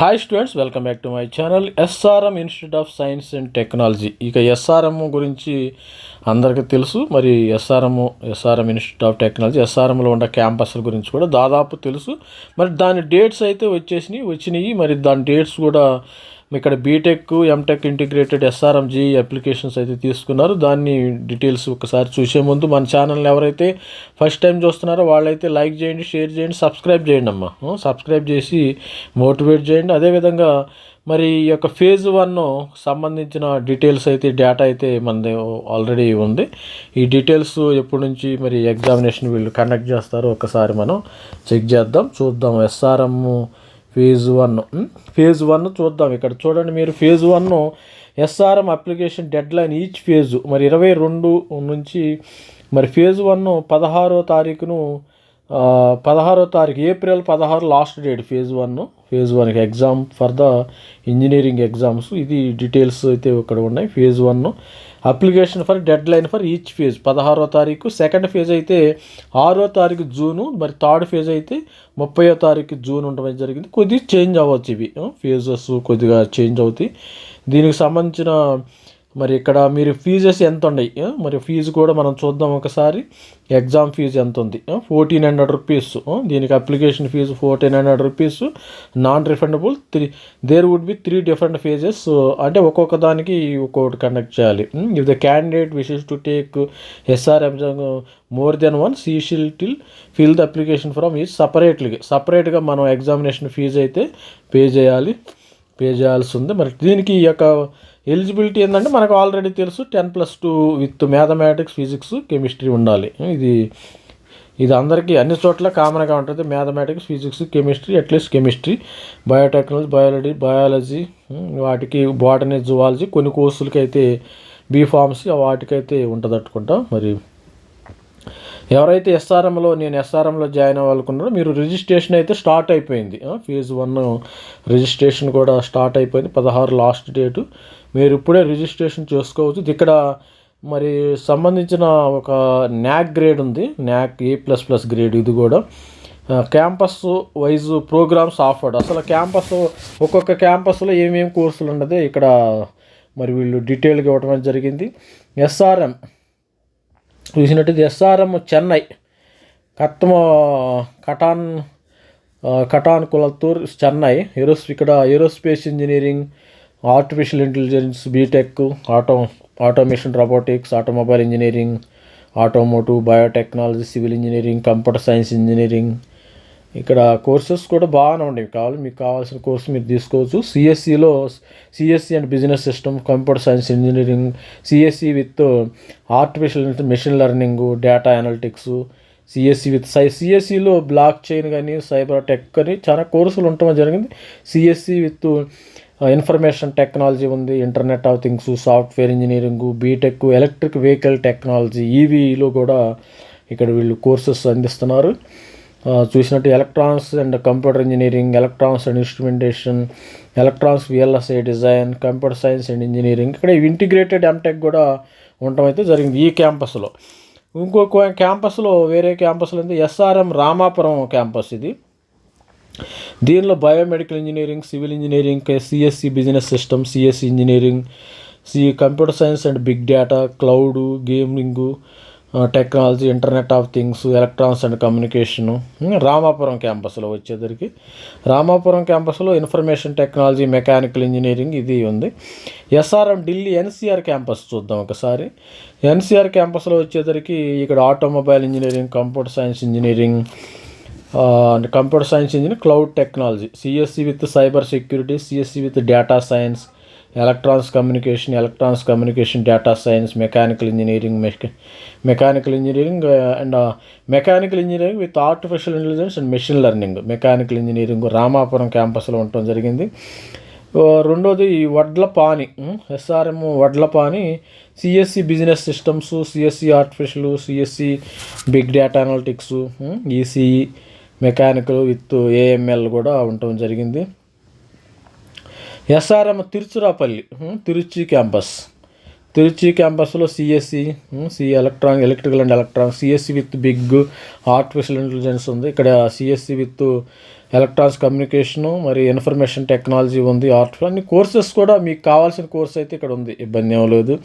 Hi students welcome back to my channel SRM institute of science and technology ఇక SRM గురించి అందరికీ తెలుసు మరి SRM SRM institute of technology ఎస్ఆర్ఎంలో ఉన్న క్యాంపస్ల గురించి కూడా దాదాపు తెలుసు. మరి దాని డేట్స్ అయితే వచ్చేసినాయి వచ్చినాయి మరి దాని డేట్స్ కూడా ఇక్కడ BTech MTech integrated SRMJEE applications అయితే తీసుకున్నారు. దాన్ని డీటెయిల్స్ ఒకసారి చూసే ముందు మన ఛానల్ని ఎవరైతే ఫస్ట్ టైం చూస్తున్నారో వాళ్ళైతే లైక్ చేయండి షేర్ చేయండి సబ్స్క్రైబ్ చేయండి అమ్మా. సబ్స్క్రైబ్ చేసి మోటివేట్ చేయండి. అదేవిధంగా మరి ఈ యొక్క ఫేజ్ వన్ సంబంధించిన డీటెయిల్స్ అయితే డేటా అయితే మనది ఆల్రెడీ ఉంది. ఈ డీటెయిల్స్ ఎప్పటి నుంచి మరి ఎగ్జామినేషన్ వీళ్ళు కండక్ట్ చేస్తారో ఒకసారి మనం చెక్ చేద్దాం. చూద్దాం SRM phase one. Phase one చూద్దాం ఇక్కడ. చూడండి మీరు phase one SRM application deadline each phase. మరి ఇరవై రెండు నుంచి మరి ఫేజ్ వన్ పదహారో తారీఖును పదహారో తారీఖు ఏప్రిల్ పదహారు last date phase one. Phase వన్కి exam for the engineering exams. ఇది డీటెయిల్స్ అయితే ఇక్కడ ఉన్నాయి. Phase one application for deadline for each phase. పదహారో తారీఖు సెకండ్ ఫేజ్ అయితే ఆరో తారీఖు జూను మరి థర్డ్ ఫేజ్ అయితే ముప్పయో తారీఖు జూన్ ఉండడం జరిగింది. కొద్దిగా చేంజ్ అవ్వచ్చు ఇవి. ఫేజెస్ కొద్దిగా చేంజ్ అవుతాయి. దీనికి సంబంధించిన మరి ఇక్కడ మీరు ఫీజెస్ ఎంత ఉన్నాయి మరి ఫీజు కూడా మనం చూద్దాం ఒకసారి. ఎగ్జామ్ ఫీజు ఎంత ఉంది ఫోర్టీన్ హండ్రెడ్ రూపీస్. దీనికి application fee fourteen hundred rupees. Non refundable three there would be three different phases అంటే ఒక్కొక్క దానికి ఒక్కొక్కటి కండక్ట్ చేయాలి. If the candidate wishes to take SR exam more than one she shall till fill the application from ఈ separately సపరేట్గా మనం examination fee అయితే pay చేయాలి. పే చేయాల్సి ఉంది. మరి దీనికి ఈ యొక్క ఎలిజిబిలిటీ ఏంటంటే మనకు ఆల్రెడీ తెలుసు ten plus two with mathematics physics chemistry ఉండాలి. ఇది ఇది అందరికీ అన్ని చోట్ల కామన్గా ఉంటుంది. Mathematics physics chemistry at least chemistry biotechnology biology biology వాటికి బాటనీ జువాలజీ కొన్ని కోర్సులకి అయితే బీ ఫార్మసీ వాటికైతే ఉంటుంది అనుకుంటా మరి ఎవరైతే ఎస్ఆర్ఎంలో నేను ఎస్ఆర్ఎంలో జాయిన్ అవ్వాలనుకున్నారో మీరు రిజిస్ట్రేషన్ అయితే స్టార్ట్ అయిపోయింది. ఫేజ్ వన్ రిజిస్ట్రేషన్ కూడా స్టార్ట్ అయిపోయింది. పదహారు లాస్ట్ డేటు మీరు ఇప్పుడే రిజిస్ట్రేషన్ చేసుకోవచ్చు. ఇది ఇక్కడ మరి సంబంధించిన ఒక న్యాక్ గ్రేడ్ ఉంది. NAAC A plus plus grade ఇది కూడా. Campus wise programmes offered. అసలు క్యాంపస్ ఒక్కొక్క క్యాంపస్లో ఏమేమి కోర్సులు ఉండదు ఇక్కడ మరి వీళ్ళు డీటెయిల్గా ఇవ్వడం జరిగింది. ఎస్ఆర్ఎం. చూసినట్టు ఎస్ఆర్ఎం చెన్నై. కత్మ కటాన్ కటాన్ కులత్తూర్ చెన్నై. ఏరోస్ ఇక్కడ aerospace engineering artificial intelligence BTech auto automation robotics automobile engineering automotive biotechnology civil engineering computer science engineering. ఇక్కడ కోర్సెస్ కూడా బాగానే ఉండేవి కావాలి మీకు కావాల్సిన కోర్సు మీరు తీసుకోవచ్చు. సిఎస్సిలో CSE and business system computer science engineering CSE with artificial machine learning data analytics CSE with సై సిఎస్సిలో బ్లాక్ చైన్ కానీ సైబర్ టెక్ కానీ చాలా కోర్సులు ఉండటం జరిగింది. సిఎస్సి విత్ ఇన్ఫర్మేషన్ టెక్నాలజీ ఉంది internet of things software engineering BTech electric vehicle technology ఈవీలో కూడా ఇక్కడ వీళ్ళు కోర్సెస్ అందిస్తున్నారు. చూసినట్టు electronics and computer engineering electronics and instrumentation electronics VLSI design computer science and engineering ఇక్కడ ఇంటిగ్రేటెడ్ ఎంటెక్ కూడా ఉండటం అయితే జరిగింది ఈ క్యాంపస్లో. ఇంకొక క్యాంపస్లో వేరే క్యాంపస్లో ఉంది ఎస్ఆర్ఎం రామాపురం క్యాంపస్ ఇది. దీనిలో biomedical engineering civil engineering CSE business system CSE engineering C computer science and big data cloud gaming technology internet of things electronics and communication. Ramapuram క్యాంపస్లో వచ్చేసరికి రామాపురం క్యాంపస్లో ఇన్ఫర్మేషన్ టెక్నాలజీ మెకానికల్ ఇంజనీరింగ్ ఇది ఉంది. SRM Delhi NCR campus చూద్దాం ఒకసారి. NCR క్యాంపస్లో వచ్చేసరికి ఇక్కడ automobile engineering computer science engineering computer science engineer cloud technology. CSE with cyber security CSE with data science electronics communication electronics communication data science mechanical engineering mechanical engineering and mechanical engineering with artificial intelligence and machine learning. Mechanical engineering Ramapuram క్యాంపస్లో ఉండటం జరిగింది. ఓ, రెండోది Vadapalani SRM Vadapalani CSE business systems CSE artificial CSE big data analytics ECE mechanical with AML కూడా ఉండటం జరిగింది. SRM Tiruchirappalli Trichy campus. Trichy క్యాంపస్లో CSE C electronic electrical and electronic CSE with big artificial intelligence ఉంది. ఇక్కడ CSE with electronics communication మరి information technology ఉంది art అన్ని courses కూడా మీకు కావాల్సిన కోర్స్ అయితే ఇక్కడ ఉంది. ఇబ్బంది ఏం లేదు.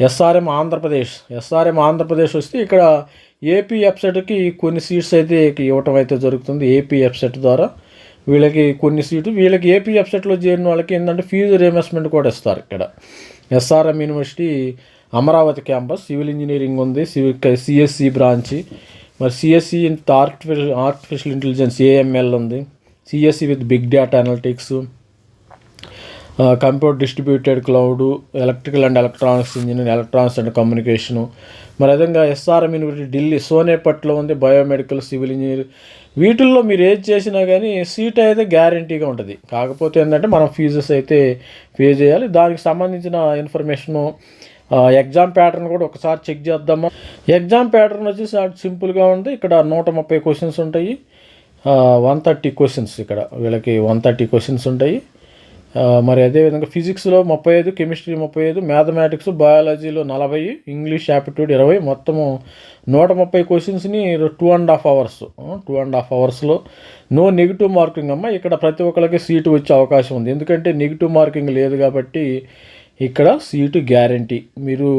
ఎస్ఆర్ఎం ఆంధ్రప్రదేశ్. ఎస్ఆర్ఎం ఆంధ్రప్రదేశ్ వస్తే ఇక్కడ ఏపీ వెబ్సైట్కి కొన్ని సీట్స్ అయితే ఇవ్వటం అయితే జరుగుతుంది. ఏపీ వెబ్సైట్ ద్వారా వీళ్ళకి కొన్ని సీటు వీళ్ళకి ఏపీ వెబ్సైట్లో చేరిన వాళ్ళకి ఏంటంటే ఫీజు రియంబర్స్మెంట్ కూడా ఇస్తారు ఇక్కడ. SRM university Amaravati campus civil engineering ఉంది సివిల్ సిఎస్సి బ్రాంచి. మరి CSE in artificial artificial intelligence AML ఉంది. CSE with big data analytics. Computer distributed cloud electrical and electronics engineering electronics and communication. మరి అదేవిధంగా SRM university Delhi సోనేపట్లో ఉంది biomedical civil engineer. వీటిల్లో మీరు ఏది చేసినా కానీ సీట్ అయితే గ్యారంటీగా ఉంటుంది. కాకపోతే ఏంటంటే మనం ఫీజెస్ అయితే పే చేయాలి. దానికి సంబంధించిన ఇన్ఫర్మేషను ఎగ్జామ్ ప్యాటర్న్ కూడా ఒకసారి చెక్ చేద్దామా? ఎగ్జామ్ ప్యాటర్న్ వచ్చేసి సింపుల్గా ఉంది. ఇక్కడ నూట ముప్పై క్వశ్చన్స్ ఉంటాయి. వన్ థర్టీ క్వశ్చన్స్ ఇక్కడ. వీళ్ళకి వన్ థర్టీ క్వశ్చన్స్ ఉంటాయి. మరి అదేవిధంగా ఫిజిక్స్లో ముప్పై ఐదు కెమిస్ట్రీ ముప్పై ఐదు మ్యాథమెటిక్స్ బయాలజీలో నలభై ఇంగ్లీష్ యాప్టిట్యూడ్ ఇరవై మొత్తము నూట ముప్పై క్వశ్చన్స్ని two and half hours two and half అవర్స్లో నో నెగిటివ్ మార్కింగ్ అమ్మ ఇక్కడ ప్రతి ఒక్కరికి సీటు వచ్చే అవకాశం ఉంది. ఎందుకంటే నెగిటివ్ మార్కింగ్ లేదు కాబట్టి ఇక్కడ సీటు గ్యారంటీ. మీరు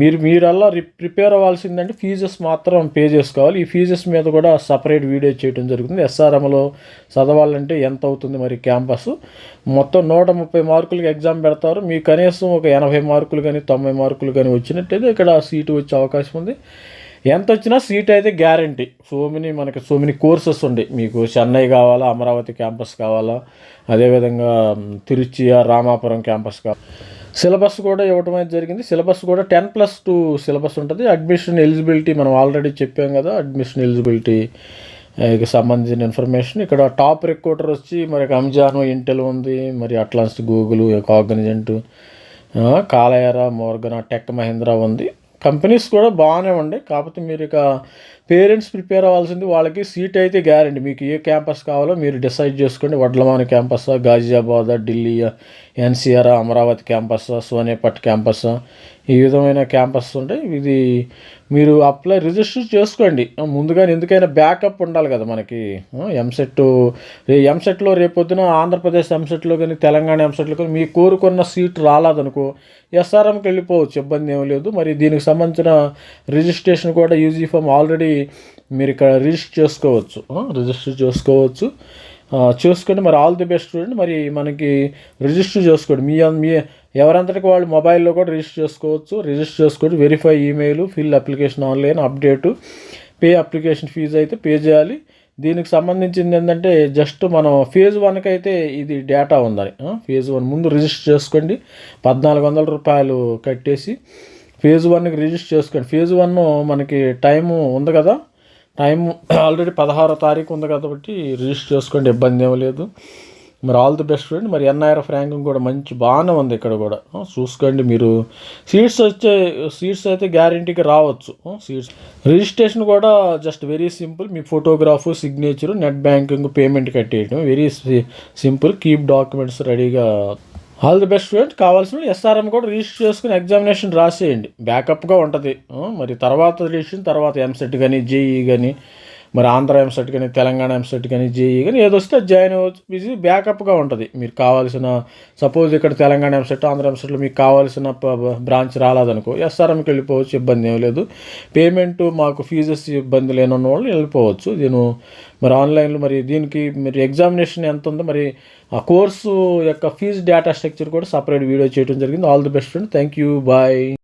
మీరు మీరల్లా రి ప్రిపేర్ అవ్వాల్సిందంటే ఫీజెస్ మాత్రం పే చేసుకోవాలి. ఈ ఫీజెస్ మీద కూడా సపరేట్ వీడియో చేయడం జరుగుతుంది. ఎస్ఆర్ఎంలో చదవాలంటే ఎంత అవుతుంది మరి క్యాంపస్ మొత్తం నూట ముప్పై మార్కులకి ఎగ్జామ్ పెడతారు. మీ కనీసం ఒక ఎనభై మార్కులు కానీ తొంభై మార్కులు కానీ వచ్చినట్టయితే ఇక్కడ సీటు వచ్చే అవకాశం ఉంది. ఎంత వచ్చినా సీట్ అయితే గ్యారంటీ. సో మెనీ మనకి సో మెనీ కోర్సెస్ ఉండే. మీకు చెన్నై కావాలా అమరావతి క్యాంపస్ కావాలా అదేవిధంగా తిరుచి రామాపురం క్యాంపస్ కావాలి. సిలబస్ కూడా ఇవ్వటం అయితే జరిగింది. సిలబస్ కూడా టెన్ ప్లస్ టూ సిలబస్ ఉంటుంది. అడ్మిషన్ ఎలిజిబిలిటీ మనం ఆల్రెడీ చెప్పాం కదా అడ్మిషన్ ఎలిజిబిలిటీ సంబంధించిన ఇన్ఫర్మేషన్ ఇక్కడ టాప్ రిక్రూటర్ వచ్చి మరి అమెజాన్ ఇంటెల్ ఉంది మరి అట్లాన్స్ గూగుల్ కాగ్నిజెంట్ కాలయారా మోర్గన టెక్ మహీంద్రా ఉంది. కంపెనీస్ కూడా బాగానే ఉండే. కాకపోతే మీరు ఇక పేరెంట్స్ ప్రిపేర్ అవ్వాల్సింది వాళ్ళకి సీట్ అయితే గ్యారంటీ. మీకు ఏ క్యాంపస్ కావాలో మీరు డిసైడ్ చేసుకోండి. Vadapalani campus Ghaziabad Delhi NCR Amaravati campus Sonepat campus ఈ విధమైన క్యాంపస్ ఉంటాయి. ఇది మీరు అప్లై రిజిస్టర్ చేసుకోండి. ముందుగానే ఎందుకైనా బ్యాకప్ ఉండాలి కదా మనకి. ఎంసెట్ ఎంసెట్లో రేపొద్దున ఆంధ్రప్రదేశ్ ఎంసెట్లో కానీ తెలంగాణ ఎంసెట్లో కానీ మీ కోరుకున్న సీట్ రాలేదనుకో ఎస్ఆర్ఎంకి వెళ్ళిపోవచ్చు. ఇబ్బంది ఏమీ లేదు. మరి దీనికి సంబంధించిన రిజిస్ట్రేషన్ కూడా యూజీ ఫామ్ ఆల్రెడీ మీరు ఇక్కడ రిజిస్టర్ చేసుకోవచ్చు. రిజిస్టర్ చేసుకోవచ్చు. చూసుకోండి మరి ఆల్ ది బెస్ట్ స్టూడెంట్ మరి మనకి రిజిస్టర్ చేసుకోండి. మీ మీ ఎవరంతటికి వాళ్ళు మొబైల్లో కూడా రిజిస్టర్ చేసుకోవచ్చు. రిజిస్టర్ చేసుకోండి verify email fill application online update pay application fee అయితే పే చేయాలి. దీనికి సంబంధించింది ఏంటంటే జస్ట్ మనం ఫేజ్ వన్కి అయితే ఇది డేటా ఉందని ఫేజ్ వన్ ముందు రిజిస్టర్ చేసుకోండి. పద్నాలుగు వందల రూపాయలు కట్టేసి ఫేజ్ వన్కి రిజిస్టర్ చేసుకోండి. ఫేజ్ వన్ మనకి టైము ఉంది కదా. టైం ఆల్రెడీ పదహారో తారీఖు ఉంది కాబట్టి రిజిస్టర్ చేసుకోండి ఇబ్బంది ఏమీ లేదు. మరి ఆల్ ది బెస్ట్ ఫ్రెండ్. మరి ఎన్ఐఆర్ఎఫ్ ర్యాంకింగ్ కూడా మంచి బాగానే ఉంది ఇక్కడ కూడా. చూసుకోండి మీరు. సీట్స్ వచ్చే సీట్స్ అయితే గ్యారంటీకి రావచ్చు. సీట్స్. రిజిస్ట్రేషన్ కూడా జస్ట్ వెరీ సింపుల్. మీ photograph signature net banking payment కట్టేయడం very simple. Keep documents రెడీగా ఆల్ ది బెస్ట్ స్టూడెంట్. కావాల్సిన ఎస్ఆర్ఎం కూడా రిజిస్టర్ చేసుకుని ఎగ్జామినేషన్ రాసేయండి. బ్యాకప్గా ఉంటుంది. మరి తర్వాత రిజిస్ట్రేషన్ తర్వాత ఎంసెట్ కానీ జేఈ కానీ మరి ఆంధ్ర ఎంసెట్ కానీ తెలంగాణ ఎంసెట్ కానీ జేఈ కానీ ఏదొస్తే వస్తే జాయిన్ అవ్వచ్చు. ఇది బ్యాకప్గా ఉంటుంది. మీరు కావాల్సిన సపోజ్ ఇక్కడ తెలంగాణ ఎంసెట్ ఆంధ్ర ఎంసెట్లో మీకు కావాల్సిన బ్రాంచ్ రాలేదనుకో ఎస్ఆర్ఎంకి వెళ్ళిపోవచ్చు ఇబ్బంది ఏం లేదు. పేమెంట్ మాకు ఫీజెస్ ఇబ్బంది లేనున్న వాళ్ళు వెళ్ళిపోవచ్చు. దీని మరి ఆన్లైన్లో మరి దీనికి మరి ఎగ్జామినేషన్ ఎంత ఉందో మరి ఆ కోర్సు యొక్క ఫీజు డేటా స్ట్రక్చర్ కూడా సపరేట్ వీడియో చేయడం జరిగింది. All the best friend thank you bye